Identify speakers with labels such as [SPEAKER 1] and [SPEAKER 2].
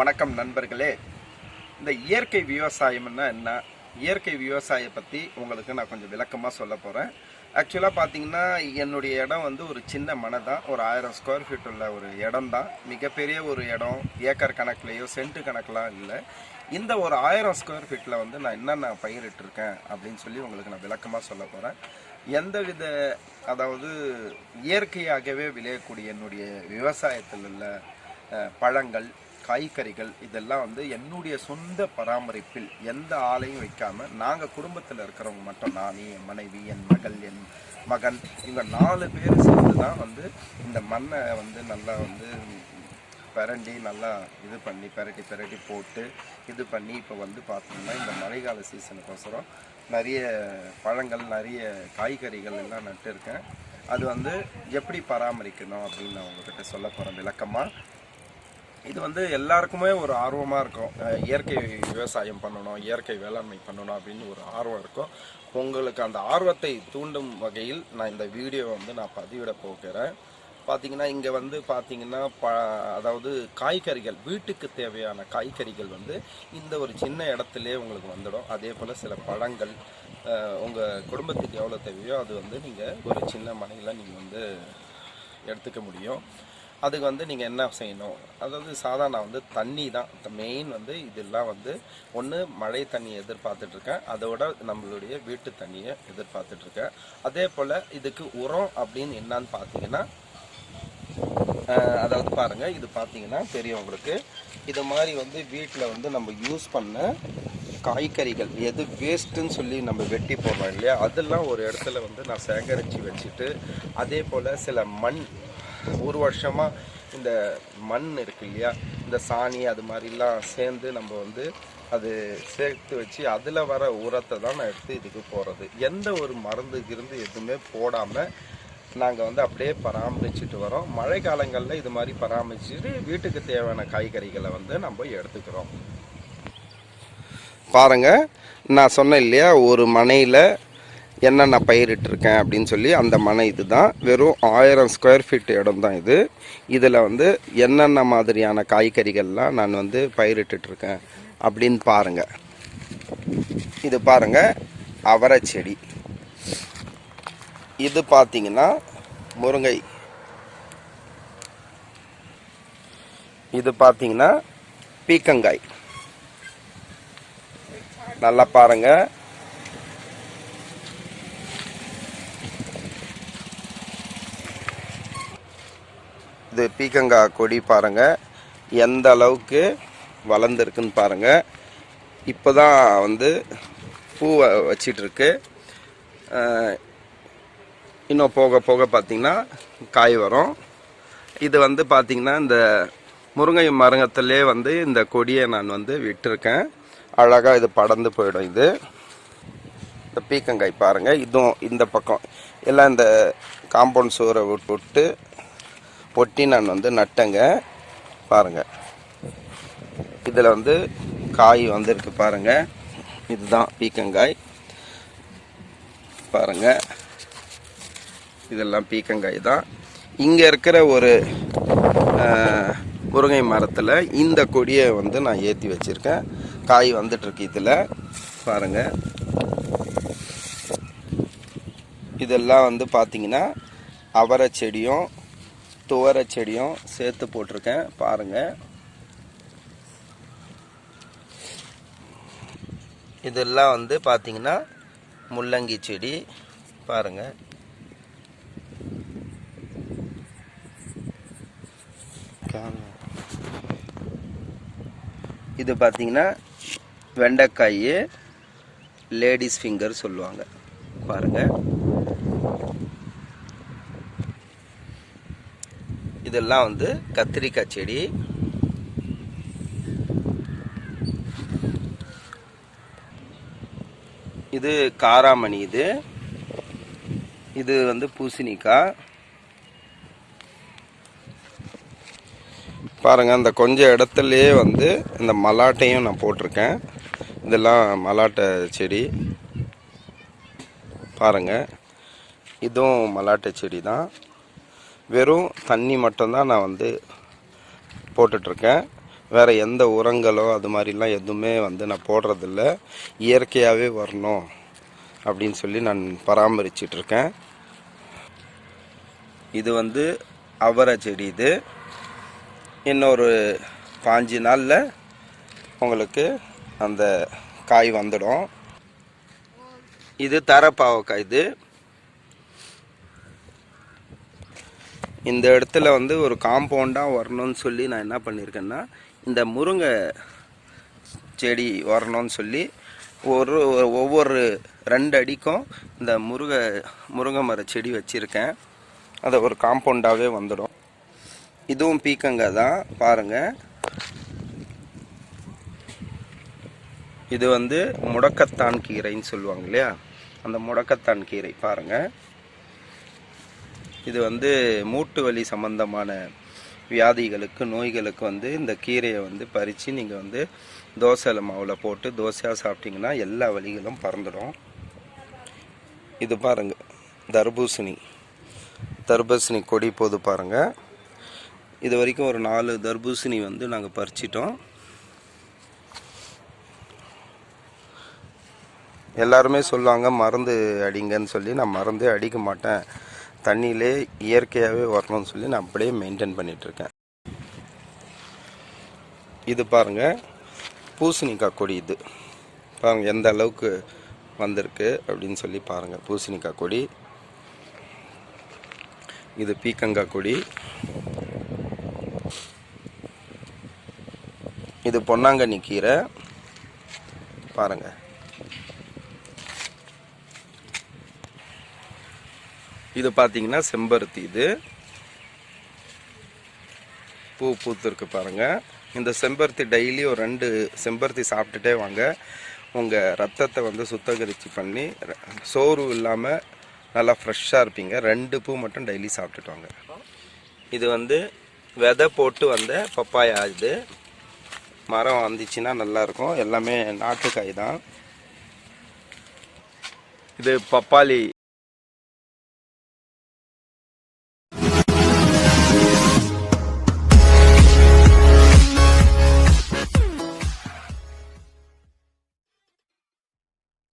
[SPEAKER 1] வணக்கம் நண்பர்களே. இந்த இயற்கை விவசாயம்னா என்ன? இயற்கை விவசாயம் பற்றி உங்களுக்கு நான் கொஞ்சம் விளக்கமாக சொல்ல போகிறேன் ஆக்சுவலாக பார்த்தீங்கன்னா என்னுடைய இடம் வந்து ஒரு சின்ன மனை தான். ஒரு ஆயிரம் ஸ்கொயர் ஃபீட் உள்ள ஒரு இடம் தான். மிகப்பெரிய ஒரு இடம். ஏக்கர் கணக்குலேயோ சென்ட் கணக்கெலாம் இல்லை. இந்த ஒரு ஆயிரம் ஸ்கொயர் ஃபீட்டில் வந்து நான் என்னென்ன பயிரிட்டிருக்கேன் அப்படின்னு சொல்லி உங்களுக்கு நான் விளக்கமாக சொல்ல போகிறேன் எந்த வித அதாவது இயற்கையாகவே விளையக்கூடிய என்னுடைய விவசாயத்தில் உள்ள பழங்கள் காய்கறிகள் இதெல்லாம் வந்து என்னுடைய சொந்த பராமரிப்பில் எந்த ஆளையும் வைக்காமல் நாங்கள் குடும்பத்தில் இருக்கிறவங்க மட்டும் நான் என் மனைவி என் மகள் என் மகன் இவங்க நாலு பேர் சேர்ந்து தான் வந்து இந்த மண்ணை வந்து நல்லா வந்து பிரண்டி நல்லா இது பண்ணி பிரட்டி பிரட்டி போட்டு இது பண்ணி இப்போ வந்து பார்த்தோம்னா இந்த மழைக்கால சீசனுக்கோசரம் நிறைய பழங்கள் நிறைய காய்கறிகள் எல்லாம் நட்டுருக்கேன். அது வந்து எப்படி பராமரிக்கணும் அப்படின்னு நான் உங்ககிட்ட சொல்ல போகிறேன் விளக்கமாக இது வந்து எல்லாருக்குமே ஒரு ஆர்வமாக இருக்கும். இயற்கை விவசாயம் பண்ணணும் இயற்கை வேளாண்மை பண்ணணும் அப்படின்னு ஒரு ஆர்வம் இருக்கும். உங்களுக்கு அந்த ஆர்வத்தை தூண்டும் வகையில் நான் இந்த வீடியோ வந்து நான் பதிவிட போகிறேன். பார்த்தீங்கன்னா இங்கே வந்து பார்த்தீங்கன்னா ப அதாவது காய்கறிகள் வீட்டுக்கு தேவையான காய்கறிகள் வந்து இந்த ஒரு சின்ன இடத்துலே உங்களுக்கு வந்துடும். அதே போல் சில பழங்கள் உங்கள் குடும்பத்துக்கு எவ்வளோ தேவையோ அது வந்து நீங்கள் ஒரு சின்ன மனையில் நீங்கள் வந்து எடுத்துக்க முடியும். அதுக்கு வந்து நீங்கள் என்ன செய்யணும்? அதாவது சாதாரண வந்து தண்ணி தான். மெயின் வந்து இதெல்லாம் வந்து ஒன்று மழை தண்ணியை எதிர்பார்த்துட்ருக்கேன் அதோட நம்மளுடைய வீட்டு தண்ணியை எதிர்பார்த்துட்ருக்கேன் அதே போல் இதுக்கு உரம் அப்படின்னு என்னன்னு பார்த்தீங்கன்னா அதாவது பாருங்கள் இது பார்த்தீங்கன்னா தெரியும் உங்களுக்கு. இது மாதிரி வந்து வீட்டில் வந்து நம்ம யூஸ் பண்ண காய்கறிகள் எது வேஸ்ட்டுன்னு சொல்லி நம்ம வெட்டி போடுறோம் இல்லையா? அதெல்லாம் ஒரு இடத்துல வந்து நான் சேகரித்து வச்சுட்டு அதே போல் சில மண் ஒரு வருஷமாக இந்த மண் இருக்கு இல்லையா? இந்த சாணி அது மாதிரிலாம் சேர்ந்து நம்ம வந்து அது சேர்த்து வச்சு அதில் வர உரத்தை தான் நான் எடுத்து இதுக்கு போகிறது எந்த ஒரு மருந்து கிருந்து எதுவுமே போடாமல் நாங்கள் வந்து அப்படியே பராமரிச்சுட்டு வரோம். மழை காலங்களில் இது மாதிரி பராமரிச்சுட்டு வீட்டுக்கு தேவையான காய்கறிகளை வந்து நம்ம எடுத்துக்கிறோம். பாருங்க நான் சொன்னேன் இல்லையா ஒரு மனையில் என்னென்ன பயிரிட்டிருக்கேன் அப்படின்னு சொல்லி அந்த மனை இதுதான். வெறும் ஆயிரம் ஸ்கொயர் ஃபீட் இடம் தான் இது. இதில் வந்து என்னென்ன மாதிரியான காய்கறிகள்லாம் நான் வந்து பயிரிட்டுருக்கேன் அப்படின்னு பாருங்கள் இது பாருங்கள் அவரை செடி. இது பார்த்தீங்கன்னா முருங்கை. இது பார்த்தீங்கன்னா பீக்கங்காய். நல்லா பாருங்கள் இது பீக்கங்காய் கொடி பாருங்க. எந்த அளவுக்கு வளர்ந்துருக்குன்னு பாருங்கள் இப்போ தான் வந்து பூவை வச்சிட்ருக்கு. இன்னும் போக போக பார்த்தீங்கன்னா காய் வரும். இது வந்து பார்த்திங்கன்னா இந்த முருங்கை மரங்கத்திலே வந்து இந்த கொடியை நான் வந்து விட்டிருக்கேன். அழகாக இது படர்ந்து போயிடும் இது. இந்த பீக்கங்காய் பாருங்கள் இதுவும் இந்த பக்கம். எல்லாம் இந்த காம்பவுண்ட் சுவரை விட்டு விட்டு பொட்டி நான் வந்து நட்டேங்க. பாருங்கள் இதில் வந்து காய் வந்திருக்கு பாருங்கள் இதுதான் பீக்கங்காய். பாருங்கள் இதெல்லாம் பீக்கங்காய் தான். இங்கே இருக்கிற ஒரு முருங்கை மரத்தில் இந்த கொடியை வந்து நான் ஏற்றி வச்சுருக்கேன். காய் வந்துட்டுருக்கு இதில். பாருங்கள் இதெல்லாம் வந்து பார்த்திங்கன்னா அவரை செடியும் துவர செடியும் சேர்த்து போட்டிருக்கேன். பாருங்கள் இதெல்லாம் வந்து பார்த்தீங்கன்னா முள்ளங்கி செடி. பாருங்கள் இது பார்த்தீங்கன்னா வெண்டைக்காய் லேடிஸ் ஃபிங்கர் சொல்லுவாங்க. பாருங்கள் இதெல்லாம் வந்து கத்திரிக்காய் செடி. இது காராமணி இது. இது வந்து பூசணிக்காய். பாருங்கள் அந்த கொஞ்சம் இடத்துலயே வந்து இந்த மலாட்டையும் நான் போட்டிருக்கேன். இதெல்லாம் மலாட்டை செடி. பாருங்கள் இதுவும் மலாட்டை செடி தான் வெறும் தண்ணி மட்டும்தான் நான் வந்து போட்டுட்ருக்கேன். வேறு எந்த உரங்களோ அது மாதிரிலாம் எதுவுமே வந்து நான் போடுறதில்ல. இயற்கையாகவே வரணும் அப்படின்னு சொல்லி நான் பராமரிச்சிட்ருக்கேன். இது வந்து அவரை செடி இது. இன்னொரு பாஞ்சு நாளில் உங்களுக்கு அந்த காய் வந்துடும். இது தரப்பாவக்காய் இது. இந்த இடத்துல வந்து ஒரு காம்பவுண்டாக வரணும்னு சொல்லி நான் என்ன பண்ணியிருக்கேன்னா இந்த முருங்கை செடி வரணும்னு சொல்லி ஒரு ஒவ்வொரு ரெண்டு அடிக்கும் இந்த முருங்கை முருங்கை மர செடி வச்சுருக்கேன். அதை ஒரு காம்பவுண்டாகவே வந்துடும். இதுவும் பீக்கங்க தான் பாருங்கள் இது வந்து முடக்கத்தான் கீரைன்னு சொல்லுவாங்க இல்லையா? அந்த முடக்கத்தான் கீரை பாருங்கள் இது வந்து மூட்டு வலி சம்பந்தமான வியாதிகளுக்கு நோய்களுக்கு வந்து இந்த கீரையை வந்து பறித்து நீங்கள் வந்து தோசையில் மாவில் போட்டு தோசையாக சாப்பிட்டிங்கன்னா எல்லா வழிகளும் பறந்துடும் இது பாருங்கள் தர்பூசணி. தர்பூசணி கொடி போது பாருங்கள் இது வரைக்கும் ஒரு நாலு தர்பூசணி வந்து நாங்கள் பறிச்சிட்டோம். எல்லாருமே சொல்லுவாங்க மருந்து அடிங்கன்னு சொல்லி நான் மருந்தே அடிக்க மாட்டேன். தண்ணியிலே இயற்கையாகவே வரணும்னு சொல்லி நான் அப்படியே மெயின்டைன் பண்ணிகிட்ருக்கேன் இது பாருங்கள் பூசணிக்காய் கொடி இது. பாருங்கள் எந்த அளவுக்கு வந்திருக்கு அப்படின்னு சொல்லி பாருங்கள் பூசணிக்காய் கொடி. இது பீக்கங்காய் கொடி. இது பொன்னாங்கண்ணி கீரை. பாருங்கள் இது பார்த்தீங்கன்னா செம்பருத்தி இது. பூ பூத்துருக்கு பாருங்கள் இந்த செம்பருத்தி டெய்லி ஒரு ரெண்டு செம்பருத்தி சாப்பிட்டுட்டே வாங்க. உங்கள் ரத்தத்தை வந்து சுத்தகரித்து பண்ணி சோறு சோர்வு இல்லாமல் நல்லா ஃப்ரெஷ்ஷாக இருப்பீங்க. ரெண்டு பூ மட்டும் டெய்லி சாப்பிட்டுட்டு வாங்க. இது வந்து விதை போட்டு வந்த பப்பாயா இது. மரம் வந்துச்சுன்னா நல்லாயிருக்கும். எல்லாமே நாட்டுக்காய் தான். இது பப்பாளி